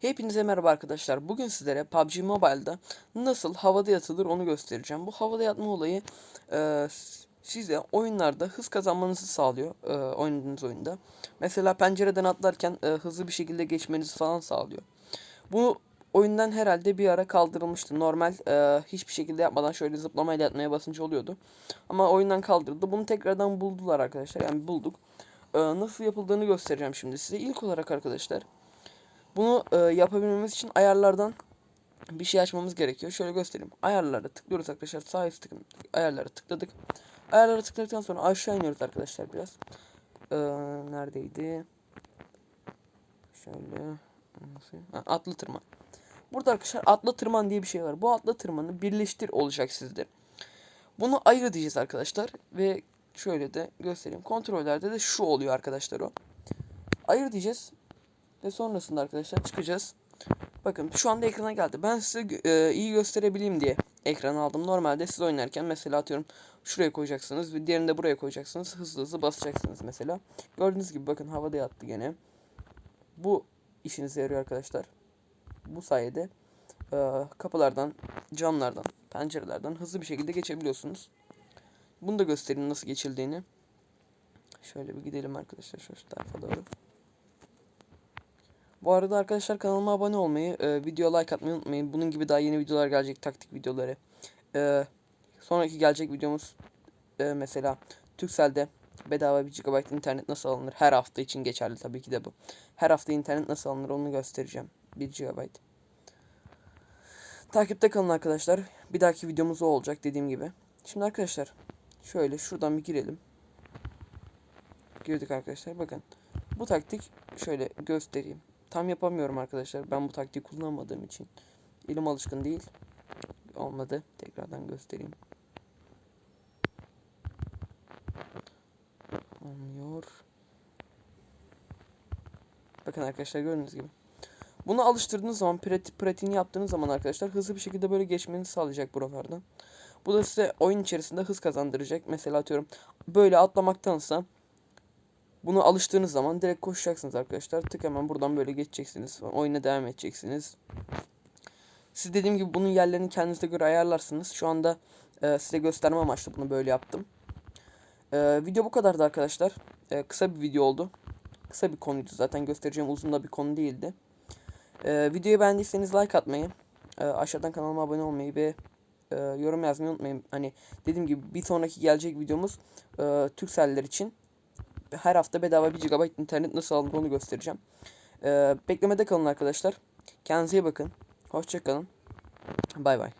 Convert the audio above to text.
Hepinize merhaba arkadaşlar. Bugün sizlere PUBG Mobile'da nasıl havada yatılır onu göstereceğim. Bu havada yatma olayı e, size oyunlarda hız kazanmanızı sağlıyor e, oynadığınız oyunda. Mesela pencereden atlarken e, hızlı bir şekilde geçmenizi falan sağlıyor. Bu oyundan herhalde bir ara kaldırılmıştı. Normal e, hiçbir şekilde yapmadan şöyle zıplamayla yatmaya basınca oluyordu. Ama oyundan kaldırıldı. Bunu tekrardan buldular arkadaşlar. Yani bulduk. E, nasıl yapıldığını göstereceğim şimdi size. İlk olarak arkadaşlar bunu e, yapabilmemiz için ayarlardan bir şey açmamız gerekiyor. Şöyle göstereyim. Ayarlara tıklıyoruz arkadaşlar. Sağ üst tıkın ayarlara tıkladık. Ayarlara tıkladıktan sonra aşağı iniyoruz arkadaşlar biraz. Ee, neredeydi? Şöyle nasıl? Ha, atlı tırman. Burada arkadaşlar atlı tırman diye bir şey var. Bu atlı tırmanı birleştir olacak sizde. Bunu ayır diyeceğiz arkadaşlar ve şöyle de göstereyim. Kontrollerde de şu oluyor arkadaşlar o. Ayır diyeceğiz. Ve sonrasında arkadaşlar çıkacağız. Bakın şu anda ekrana geldi. Ben size e, iyi gösterebileyim diye ekran aldım. Normalde siz oynarken mesela atıyorum şuraya koyacaksınız ve diğerini de buraya koyacaksınız. Hızlı hızlı basacaksınız mesela. Gördüğünüz gibi bakın havada yattı gene. Bu işinize yarıyor arkadaşlar. Bu sayede e, kapılardan, camlardan, pencerelerden hızlı bir şekilde geçebiliyorsunuz. Bunu da göstereyim nasıl geçildiğini. Şöyle bir gidelim arkadaşlar şu tarafa doğru. Bu arada arkadaşlar kanalıma abone olmayı, e, video like atmayı unutmayın. Bunun gibi daha yeni videolar gelecek, taktik videoları. E, sonraki gelecek videomuz e, mesela Turkcell'de bedava 1 GB internet nasıl alınır? Her hafta için geçerli tabii ki de bu. Her hafta internet nasıl alınır onu göstereceğim. 1 GB. Takipte kalın arkadaşlar. Bir dahaki videomuz o olacak dediğim gibi. Şimdi arkadaşlar şöyle şuradan bir girelim. Girdik arkadaşlar bakın. Bu taktik şöyle göstereyim. Tam yapamıyorum arkadaşlar. Ben bu taktiği kullanmadığım için. Elim alışkın değil. Olmadı. Tekrardan göstereyim. Olmuyor. Bakın arkadaşlar gördüğünüz gibi. Bunu alıştırdığınız zaman, prati pratiğini yaptığınız zaman arkadaşlar hızlı bir şekilde böyle geçmenizi sağlayacak buralardan. Bu da size oyun içerisinde hız kazandıracak. Mesela atıyorum böyle atlamaktansa bunu alıştığınız zaman direkt koşacaksınız arkadaşlar. Tık hemen buradan böyle geçeceksiniz. Oyuna devam edeceksiniz. Siz dediğim gibi bunun yerlerini kendinize göre ayarlarsınız. Şu anda e, size gösterme amaçlı bunu böyle yaptım. E, video bu kadardı arkadaşlar. E, kısa bir video oldu. Kısa bir konuydu zaten göstereceğim uzun da bir konu değildi. E, videoyu beğendiyseniz like atmayı, e, aşağıdan kanalıma abone olmayı ve e, yorum yazmayı unutmayın. Hani dediğim gibi bir sonraki gelecek videomuz e, Türkceller için her hafta bedava 1 GB internet nasıl alınır onu göstereceğim. Ee, beklemede kalın arkadaşlar. Kendinize iyi bakın. Hoşçakalın. Bay bay.